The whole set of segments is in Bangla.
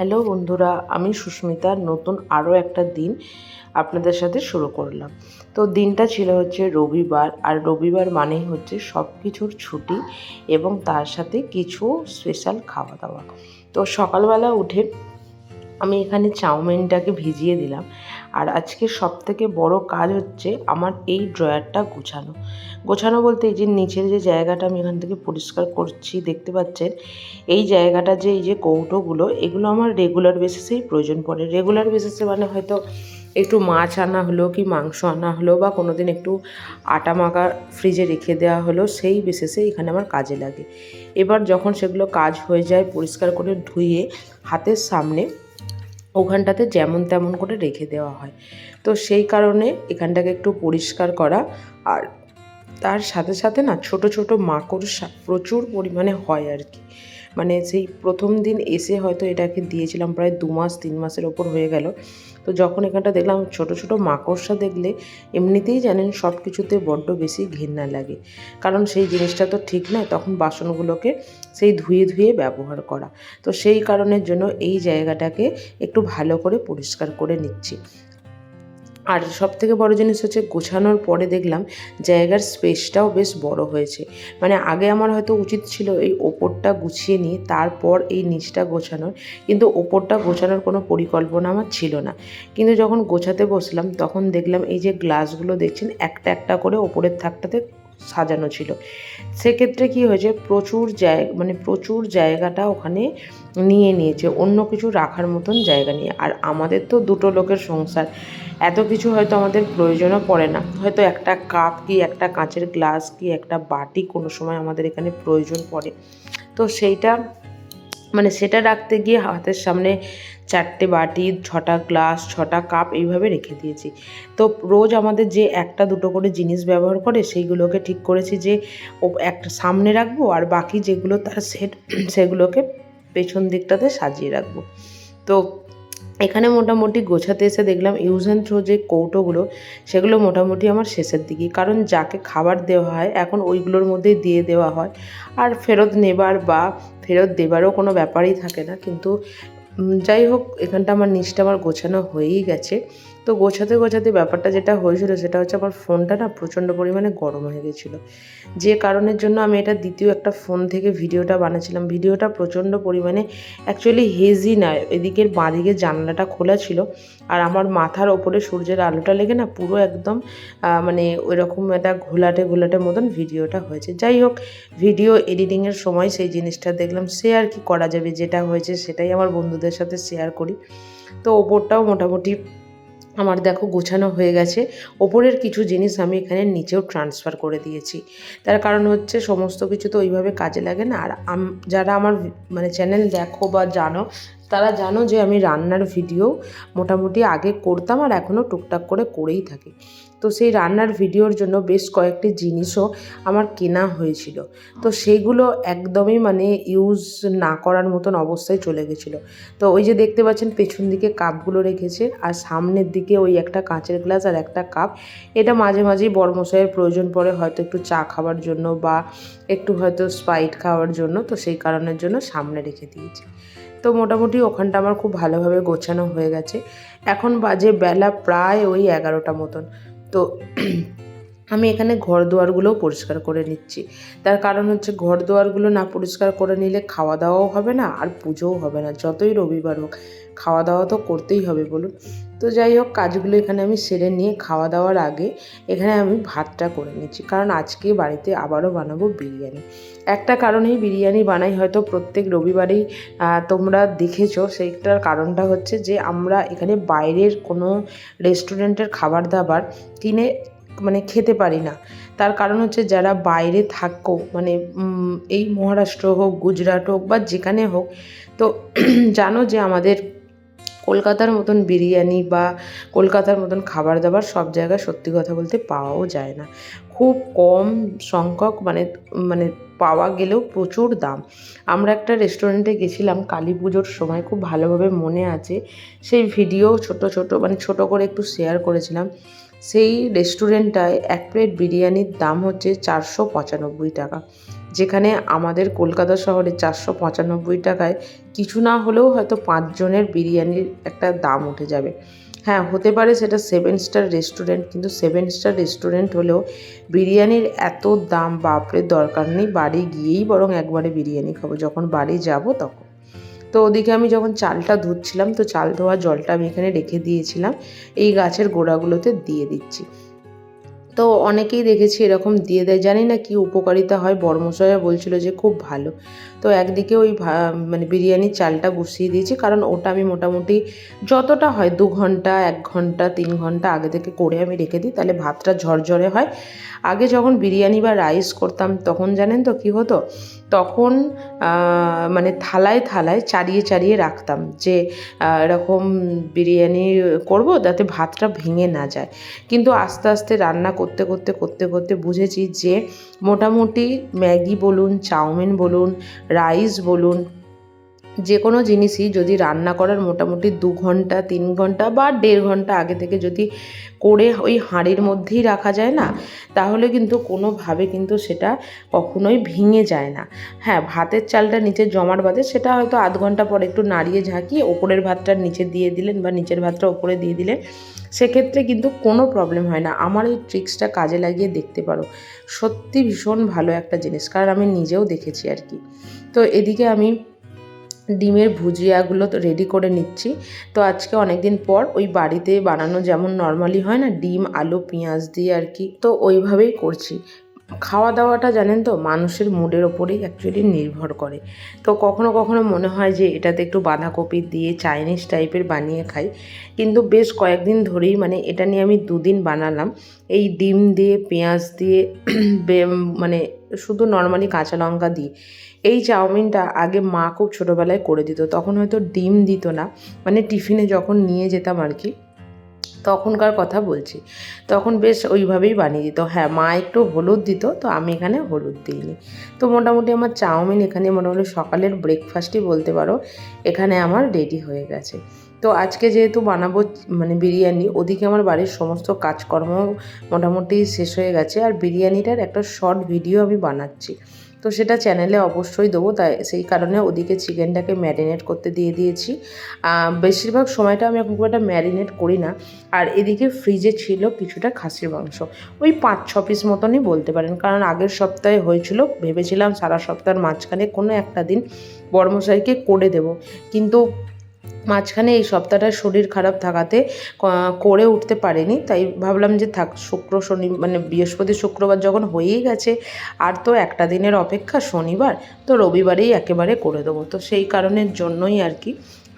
হ্যালো বন্ধুরা, আমি সুস্মিতা। নতুন আরও একটা দিন আপনাদের সাথে শুরু করলাম। তো দিনটা ছিল হচ্ছে রবিবার, আর রবিবার মানেই হচ্ছে সব কিছুর ছুটি এবং তার সাথে কিছু স্পেশাল খাওয়া দাওয়া তো সকালবেলা উঠে আমি এখানে চাউমিনটাকে ভিজিয়ে দিলাম। আর আজকে সব থেকে বড় কাজ হচ্ছে আমার এই ড্রয়ারটা গোছানো। গোছানো বলতে এই যে নিচের যে জায়গাটা আমি এখান থেকে পরিষ্কার করছি, দেখতে পাচ্ছেন? এই জায়গাটা যে, এই যে কৌটোগুলো, এগুলো আমার রেগুলার বেসিসেই প্রয়োজন পড়ে। রেগুলার বেসিসে মানে হয়তো একটু মাছ আনা হলো কি মাংস আনা হলো বা কোনো দিন একটু আটা মাখা ফ্রিজে রেখে দেওয়া হলো, সেই বেসিসে এখানে আমার কাজে লাগে। এবার যখন সেগুলো কাজ হয়ে যায় পরিষ্কার করে ধুয়ে হাতের সামনে ওখানটাতে যেমন তেমন করে রেখে দেওয়া হয়। তো সেই কারণে এখানটাকে একটু পরিষ্কার করা। আর তার সাথে সাথে না ছোট ছোট মাকড়সা প্রচুর পরিমাণে হয় আর কি। মানে সেই প্রথম দিন এসে হয়তো এটাকে দিয়েছিলাম প্রায় দু মাস, তিন মাসের ওপর হয়ে গেল। তো যখন এখানটা দেখলাম ছোট ছোট মাকড়সা দেখলে এমনিতেই জানেন সব কিছুতে বড্ড বেশি ঘৃণা লাগে। কারণ সেই জিনিসটা তো ঠিক নয়, তখন বাসনগুলোকে সেই ধুয়ে ধুয়ে ব্যবহার করা। তো সেই কারণের জন্য এই জায়গাটাকে একটু ভালো করে পরিষ্কার করে নিচ্ছি। আর সব থেকে বড় জিনিস হচ্ছে গোছানোর পরে দেখলাম জায়গার স্পেসটাও বেশ বড় হয়েছে। মানে আগে আমার হয়তো উচিত ছিল এই ওপরটা গুছিয়ে নিয়ে তারপর এই নিচটা গোছানোর, কিন্তু ওপরটা গোছানোর কোনো পরিকল্পনা আমার ছিল না। কিন্তু যখন গোছাতে বসলাম তখন দেখলাম এই যে গ্লাসগুলো দেখছেন, একটা একটা করে ওপরের থাকটাতে সাজানো ছিল। সেক্ষেত্রে কি হয়েছে, প্রচুর জায়গা মানে প্রচুর জায়গাটা ওখানে নিয়ে নিয়েছে, অন্য কিছু রাখার মতন জায়গা নিয়ে। আর আমাদের তো দুটো লোকের সংসার, এত কিছু হয়তো আমাদের প্রয়োজনও পড়ে না। হয়তো একটা কাপ কি, একটা কাঁচের গ্লাস কি, একটা বাটি কোনো সময় আমাদের এখানে প্রয়োজন পড়ে। তো সেইটা মানে সেটা রাখতে গিয়ে হাতের সামনে চারটে বাটি, ছটা গ্লাস, ছটা কাপ এইভাবে রেখে দিয়েছি। তো রোজ আমাদের যে একটা দুটো করে জিনিস ব্যবহার করে সেইগুলোকে ঠিক করেছি যে ও একটা সামনে রাখব আর বাকি যেগুলো তার সেট, সেগুলোকে পেছন দিকটাতে সাজিয়ে রাখব। তো এখানে মোটামুটি গোছাতে এসে দেখলাম ইউজ অ্যান্ড থ্রো যে কৌটোগুলো, সেগুলো মোটামুটি আমার শেষের দিকে কারণ যাকে খাবার দেওয়া হয়, এখন ওইগুলোর মধ্যেই দিয়ে দেওয়া হয়। আর ফেরত নেবার বা ফেরত দেবারও কোনো ব্যাপারই থাকে না। কিন্তু যাই হোক, এখানটা আমার নিচটা আমার গোছানো হয়েই গেছে। তো গোছাতে গোছাতে ব্যাপারটা যেটা হয়েছিল সেটা হচ্ছে আমার ফোনটা না প্রচণ্ড পরিমাণে গরম হয়ে গেছিল। যে কারণের জন্য আমি এটা দ্বিতীয় একটা ফোন থেকে ভিডিওটা বানাচ্ছিলাম ভিডিওটা প্রচণ্ড পরিমাণে অ্যাকচুয়ালি হেজি না, এদিকের বাঁদিকে জানলাটা খোলা ছিল আর আমার মাথার ওপরে সূর্যের আলোটা লেগে না পুরো একদম মানে ওই রকম একটা ঘোলাটে ঘোলাটে মতন ভিডিওটা হয়েছে। যাই হোক, ভিডিও এডিটিংয়ের সময় সেই জিনিসটা দেখলাম। সে আর কি করা যাবে, যেটা হয়েছে সেটাই আমার বন্ধুদের সাথে শেয়ার করি। তো ওপরটাও মোটামুটি আমার দেখো গোছানো হয়ে গেছে। ওপরের কিছু জিনিস আমি এখানে নিচেও ট্রান্সফার করে দিয়েছি। তার কারণ হচ্ছে সমস্ত কিছু তো ওইভাবে কাজে লাগে না। আর যারা আমার মানে চ্যানেল দেখো বা জানো তারা জানো যে আমি রান্নার ভিডিও মোটামুটি আগে করতাম আর এখনও টুকটাক করে করেই থাকি। তো সেই রান্নার ভিডিওর জন্য বেশ কয়েকটি জিনিসও আমার কেনা হয়েছিল। তো সেইগুলো একদমই মানে ইউজ না করার মতন অবস্থায় চলে গেছিল। তো ওই যে দেখতে পাচ্ছেন পেছন দিকে কাপগুলো রেখেছে আর সামনের দিকে ওই একটা কাঁচের গ্লাস আর একটা কাপ। এটা মাঝে মাঝেই বড়মশাইয়ের প্রয়োজন পড়ে হয়তো একটু চা খাওয়ার জন্য বা একটু হয়তো স্পাইট খাওয়ার জন্য। তো সেই কারণের জন্য সামনে রেখে দিয়েছি। তো মোটামুটি ওখানটা আমার খুব ভালোভাবে গোছানো হয়ে গেছে। এখন বাজে বেলা প্রায় ওই এগারোটা মতন। তো আমি এখানে ঘর দুয়ারগুলোও পরিষ্কার করে নিচ্ছি। তার কারণ হচ্ছে ঘর দুয়ারগুলো না পরিষ্কার করে নিলে খাওয়া দাওয়াও হবে না, আর পুজোও হবে না। যতই রবিবার হোক খাওয়া দাওয়া তো করতেই হবে বলুন। তো যাই হোক, কাজগুলো এখানে আমি সেরে নিয়ে খাওয়া দাওয়ার আগে এখানে আমি ভাতটা করে নিচ্ছি। কারণ আজকে বাড়িতে আবারও বানাবো বিরিয়ানি। একটা কারণেই বিরিয়ানি বানাই, হয়তো প্রত্যেক রবিবারেই তোমরা দেখেছ, সেইটার কারণটা হচ্ছে যে আমরা এখানে বাইরের কোনো রেস্টুরেন্টের খাবার দাবার কিনে মানে খেতে পারি না। তার কারণ হচ্ছে যারা বাইরে থাকো মানে এই মহারাষ্ট্র হোক, গুজরাট হোক বা যেখানে হোক, তো জানো যে আমাদের কলকাতার মতন বিরিয়ানি বা কলকাতার মতন খাবার দাবার সব জায়গায় সত্যি কথা বলতে পাওয়াও যায় না। খুব কম সংখ্যক মানে মানে পাওয়া গেলেও প্রচুর দাম। আমরা একটা রেস্টুরেন্টে গেছিলাম, কালী পুজোর সময়, খুব ভালোভাবে মনে আছে। সেই ভিডিও ছোট ছোট মানে ছোট করে একটু শেয়ার করেছিলাম। সেই রেস্টুরেন্টটায় এক প্লেট বিরিয়ানির দাম হচ্ছে চারশো পঁচানব্বই টাকা। যেখানে আমাদের কলকাতা শহরে চারশো পঁচানব্বই টাকায় কিছু না হলেও হয়তো পাঁচজনের বিরিয়ানির একটা দাম উঠে যাবে। হ্যাঁ হতে পারে সেটা সেভেন স্টার রেস্টুরেন্ট, কিন্তু সেভেন স্টার রেস্টুরেন্ট হলেও বিরিয়ানির এত দাম বাপরে দরকার নেই। বাড়ি গিয়েই বরং একবারে বিরিয়ানি খাব। যখন বাড়ি যাব তখন। তো ওদিকে আমি যখন চালটা ধুচ্ছিলাম, তো চাল ধোয়া জলটা আমি এখানে রেখে দিয়েছিলাম। এই গাছের গোড়াগুলোতে দিয়ে দিচ্ছি। তো অনেকেই দেখেছি এরকম দিয়ে দেয়। জানি না কি উপকারিতা হয়। বর্মশয়া বলছিল যে খুব ভালো। তো একদিকে ওই মানে বিরিয়ানির চালটা বসিয়ে দিয়েছি, কারণ ওটা আমি মোটামুটি যতটা হয় দু ঘণ্টা, এক ঘণ্টা, তিন ঘণ্টা আগে থেকে করে আমি রেখে দিই, তাহলে ভাতটা ঝরঝরে হয়। আগে যখন বিরিয়ানি বা রাইস করতাম তখন জানেন তো কি হতো? তখন মানে থালায় থালায় চারিয়ে চারিয়ে রাখতাম যে এরকম বিরিয়ানি করব যাতে ভাতটা ভেঙে না যায়। কিন্তু আস্তে আস্তে রান্না করতে করতে করতে করতে বুঝেছি যে, মোটামুটি ম্যাগি বলুন, চাউমিন বলুন রাইস বলুন যে কোনো জিনিসই যদি রান্না করার মোটামুটি দু ঘণ্টা, তিন ঘণ্টা বা দেড় ঘণ্টা আগে থেকে যদি করে ওই হাঁড়ির মধ্যেই রাখা যায় না, তাহলে কিন্তু কোনোভাবে কিন্তু সেটা কখনোই ভেঙে যায় না। হ্যাঁ ভাতের চালটা নিচে জমার বাদে সেটা হয়তো আধ ঘণ্টা পর একটু নাড়িয়ে ঝাঁকিয়ে ওপরের ভাতটা নিচে দিয়ে দিলেন বা নিচের ভাতটা ওপরে দিয়ে দিলেন, সেক্ষেত্রে কিন্তু কোনো প্রবলেম হয় না। আমার এই ট্রিক্সটা কাজে লাগিয়ে দেখতে পারো। সত্যি ভীষণ ভালো একটা জিনিস, কারণ আমি নিজেও দেখেছি আর কি। তো এদিকে আমি ডিমের ভুজিয়াগুলো তো রেডি করে নিচ্ছি। তো আজকে অনেক দিন পর ওই বাড়িতে বানানো যেমন নর্মালি হয় না, ডিম, আলু, পেঁয়াজ দিয়ে আর কি। তো ওইভাবেই করছি। খাওয়া দাওয়াটা জানেন তো, মানুষের মুডের ওপরেই অ্যাকচুয়ালি নির্ভর করে। তো কখনো কখনো মনে হয় যে, এটাতে একটু বাঁধাকপি দিয়ে চাইনিজ টাইপের বানিয়ে খাই। কিন্তু বেশ কয়েকদিন ধরেই মানে এটা নিয়ে আমি দুদিন বানালাম। এই ডিম দিয়ে, পেঁয়াজ দিয়ে মানে শুধু নর্মালি কাঁচা লঙ্কা দিয়ে এই চাউমিনটা আগে মা খুব ছোটোবেলায় করে দিত, তখন হয়তো ডিম দিত না। মানে টিফিনে যখন নিয়ে যেতাম আর কি তখনকার কথা বলছি। তখন বেশ ওইভাবেই বানিয়ে দিত। হ্যাঁ মা একটু হলুদ দিত, তো আমি এখানে হলুদ দিইনি। তো মোটামুটি আমার চাউমিন এখানে মোটামুটি সকালের ব্রেকফাস্টই বলতে পারো, এখানে আমার রেডি হয়ে গেছে। তো আজকে যেহেতু বানাবো মানে বিরিয়ানি, ওদিকে আমার বাড়ির সমস্ত কাজকর্ম মোটামুটি শেষ হয়ে গেছে। আর বিরিয়ানিটার একটা শর্ট ভিডিও আমি বানাচ্ছি। তো সেটা চ্যানেলে অবশ্যই দেবো। তাই সেই কারণে ওদিকে চিকেনটাকে ম্যারিনেট করতে দিয়ে দিয়েছি। বেশিরভাগ সময়টা আমি এখন খুব একটা ম্যারিনেট করি না। আর এদিকে ফ্রিজে ছিল কিছুটা খাসির মাংস। ওই পাঁচ, ছ পিস মতনই বলতে পারেন। কারণ আগের সপ্তাহে হয়েছিল, ভেবেছিলাম সারা সপ্তাহের মাঝখানে কোনো একটা দিন বর্মশাইকে করে দেব। কিন্তু মাঝখানে এই সপ্তাহটা শরীর খারাপ থাকাতে করে উঠতে পারেনি। তাই ভাবলাম যে থাক, শুক্র শনি মানে বৃহস্পতি, শুক্রবার যখন হয়েই গেছে, আর তো একটা দিনের অপেক্ষা শনিবার, তো রবিবারেই একেবারে করে দেবো। তো সেই কারণের জন্যই আর কি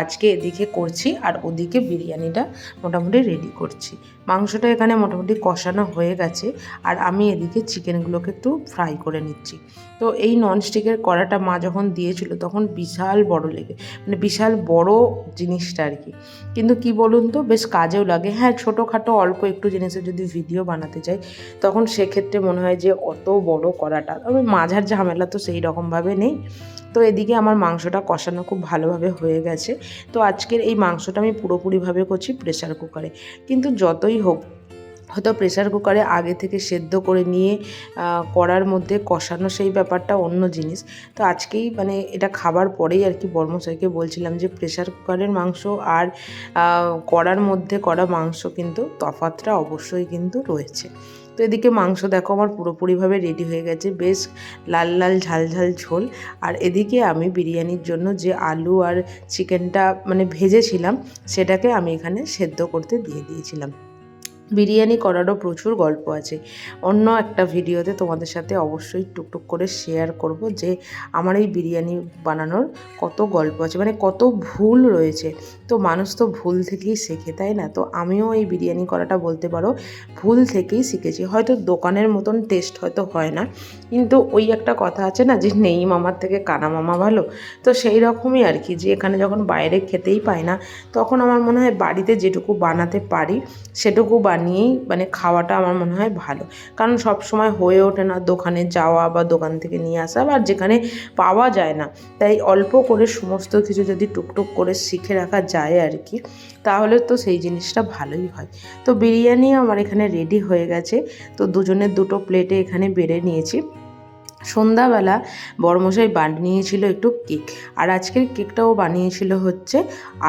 আজকে এদিকে করছি আর ওদিকে বিরিয়ানিটা মোটামুটি রেডি করছি। মাংসটা এখানে মোটামুটি কষানো হয়ে গেছে আর আমি এদিকে চিকেনগুলোকে একটু ফ্রাই করে নিচ্ছি। তো এই ননস্টিকের কড়াটা মা যখন দিয়েছিল তখন বিশাল বড় লেগে মানে বিশাল বড় জিনিসটা আর কি। কিন্তু কি বলুন তো, বেশ কাজেও লাগে। হ্যাঁ ছোটোখাটো অল্প একটু জিনিসের যদি ভিডিও বানাতে চাই, তখন সেক্ষেত্রে মনে হয় যে অত বড় কড়াটা, তবে মাঝার ঝামেলা তো সেই রকমভাবে নেই। তো এদিকে আমার মাংসটা কষানো খুব ভালোভাবে হয়ে গেছে। তো আজকের এই মাংসটা আমি পুরোপুরিভাবে করছি প্রেসার কুকারে কিন্তু যতই হোক, হয়তো প্রেশার কুকারে আগে থেকে সেদ্ধ করে নিয়ে কড়ার মধ্যে কষানো সেই ব্যাপারটা অন্য জিনিস। তো আজকেই মানে এটা খাবার পরেই আর কি বর্মশাইকে বলছিলাম যে প্রেশার কুকারের মাংস আর কড়ার মধ্যে করা মাংস কিন্তু তফাতটা অবশ্যই কিন্তু রয়েছে। তো এদিকে মাংস দেখো আমার পুরোপুরিভাবে রেডি হয়ে গেছে। বেশ লাল লাল ঝাল ঝাল ঝোল। আর এদিকে আমি বিরিয়ানির জন্য যে আলু আর চিকেনটা মানে ভেজেছিলাম, সেটাকে আমি এখানে সেদ্ধ করতে দিয়ে দিয়েছিলাম। বিরিয়ানি করারও প্রচুর গল্প আছে। অন্য একটা ভিডিওতে তোমাদের সাথে অবশ্যই টুকটুক করে শেয়ার করব যে আমার এই বিরিয়ানি বানানোর কত গল্প আছে মানে কত ভুল রয়েছে। তো মানুষ তো ভুল থেকেই শেখে, তাই না? তো আমিও এই বিরিয়ানি করাটা বলতে পারো, ভুল থেকেই শিখেছি। হয়তো দোকানের মতন টেস্ট হয়তো হয় না, কিন্তু ওই একটা কথা আছে না যে নেই মামার থেকে, কানা মামা ভালো? তো সেই রকমই আর কি, যে এখানে যখন বাইরে খেতেই পাই না, তখন আমার মনে হয় বাড়িতে যেটুকু বানাতে পারি, সেটুকু বানিয়েই মানে খাওয়াটা আমার মনে হয় ভালো। কারণ সব সময় হয়ে ওঠে না দোকানে যাওয়া বা দোকান থেকে নিয়ে আসা বা যেখানে পাওয়া যায় না। তাই অল্প করে সমস্ত কিছু যদি টুকটুক করে শিখে রাখা যায় আর কি, তাহলে তো সেই জিনিসটা ভালোই হয়। তো বিরিয়ানি আমার এখানে রেডি হয়ে গেছে। তো দুজনের দুটো প্লেটে এখানে বেড়ে নিয়েছি। সন্ধ্যাবেলা বড়মশাই বানিয়েছিল একটু কেক। আর আজকের কেকটাও বানিয়েছিল হচ্ছে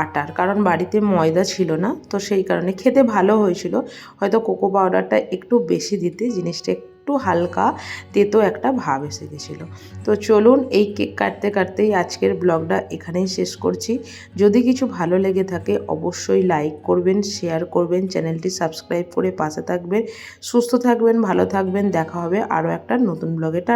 আটার। কারণ বাড়িতে ময়দা ছিল না, তো সেই কারণে খেতে ভালো হয়েছিল। হয়তো কোকো পাউডারটা একটু বেশি দিতে, জিনিসটা একটু হালকা তেতো একটা ভাব এসে গেছিল। তো চলুন এই কেক কাটতে কাটতেই আজকের ব্লগটা এখানেই শেষ করছি। যদি কিছু ভালো লেগে থাকে অবশ্যই লাইক করবেন, শেয়ার করবেন, চ্যানেলটি সাবস্ক্রাইব করে পাশে থাকবেন। সুস্থ থাকবেন, ভালো থাকবেন, দেখা হবে আরও একটা নতুন ব্লগে। টা